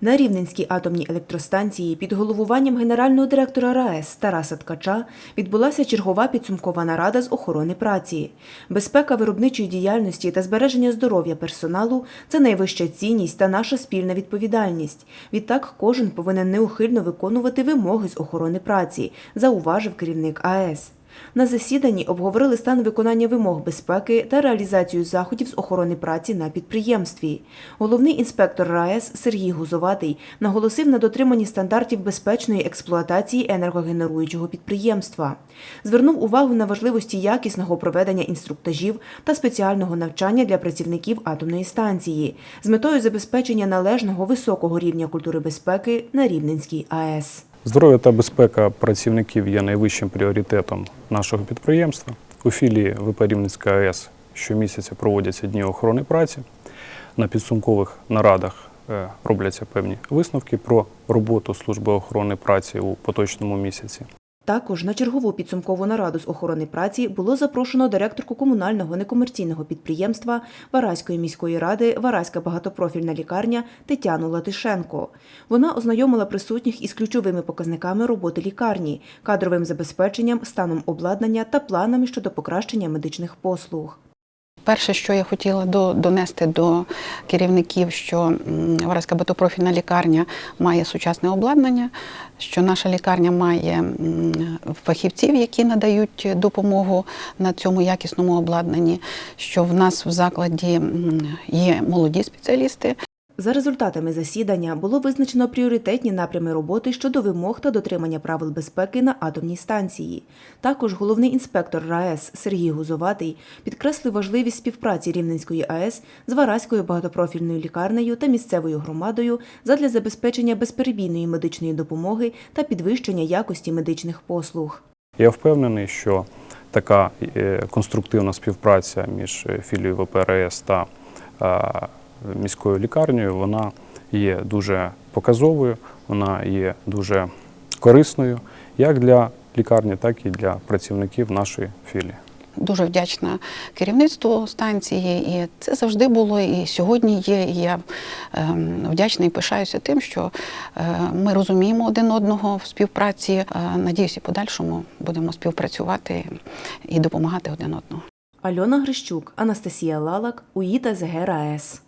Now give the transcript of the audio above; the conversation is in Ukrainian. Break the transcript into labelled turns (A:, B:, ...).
A: На Рівненській атомній електростанції під головуванням генерального директора РаЕС Тараса Ткача відбулася чергова підсумкова нарада з охорони праці. Безпека виробничої діяльності та збереження здоров'я персоналу це найвища цінність та наша спільна відповідальність. Відтак кожен повинен неухильно виконувати вимоги з охорони праці, зауважив керівник АЕС. На засіданні обговорили стан виконання вимог безпеки та реалізацію заходів з охорони праці на підприємстві. Головний інспектор РаЕС Сергій Гузоватий наголосив на дотриманні стандартів безпечної експлуатації енергогенеруючого підприємства. Звернув увагу на важливості якісного проведення інструктажів та спеціального навчання для працівників атомної станції з метою забезпечення належного високого рівня культури безпеки на Рівненській АЕС.
B: Здоров'я та безпека працівників є найвищим пріоритетом нашого підприємства. У філії ВП Рівницька АЕС щомісяця проводяться дні охорони праці. На підсумкових нарадах е, робляться певні висновки про роботу служби охорони праці у поточному місяці.
A: Також на чергову підсумкову нараду з охорони праці було запрошено директорку комунального некомерційного підприємства Вараської міської ради Вараська багатопрофільна лікарня Тетяну Латишенко. Вона ознайомила присутніх із ключовими показниками роботи лікарні, кадровим забезпеченням, станом обладнання та планами щодо покращення медичних послуг.
C: Перше, що я хотіла до, донести до керівників, що Вараська багатопрофільна лікарня має сучасне обладнання, що наша лікарня має фахівців, які надають допомогу на цьому якісному обладнанні, що в нас в закладі є молоді спеціалісти,
A: За результатами засідання було визначено пріоритетні напрями роботи щодо вимог та дотримання правил безпеки на атомній станції. Також головний інспектор РаЕС Сергій Гузоватий підкреслив важливість співпраці Рівненської АЕС з Вараською багатопрофільною лікарнею та місцевою громадою задля забезпечення безперебійної медичної допомоги та підвищення якості медичних послуг.
B: Я впевнений, що така е, конструктивна співпраця між е, філією ВП РаЕС та міською лікарнею вона є дуже показовою, вона є дуже корисною як для лікарні, так і для працівників нашої філії.
C: Дуже вдячна керівництву станції, і це завжди було, і сьогодні є. І я ем, вдячна і пишаюся тим, що е, ми розуміємо один одного в співпраці. Е, Надіюсь, і подальшому будемо співпрацювати і допомагати один одному.
A: Альона Грищук, Анастасія Лалак, УІТА ЗГ РаЕС.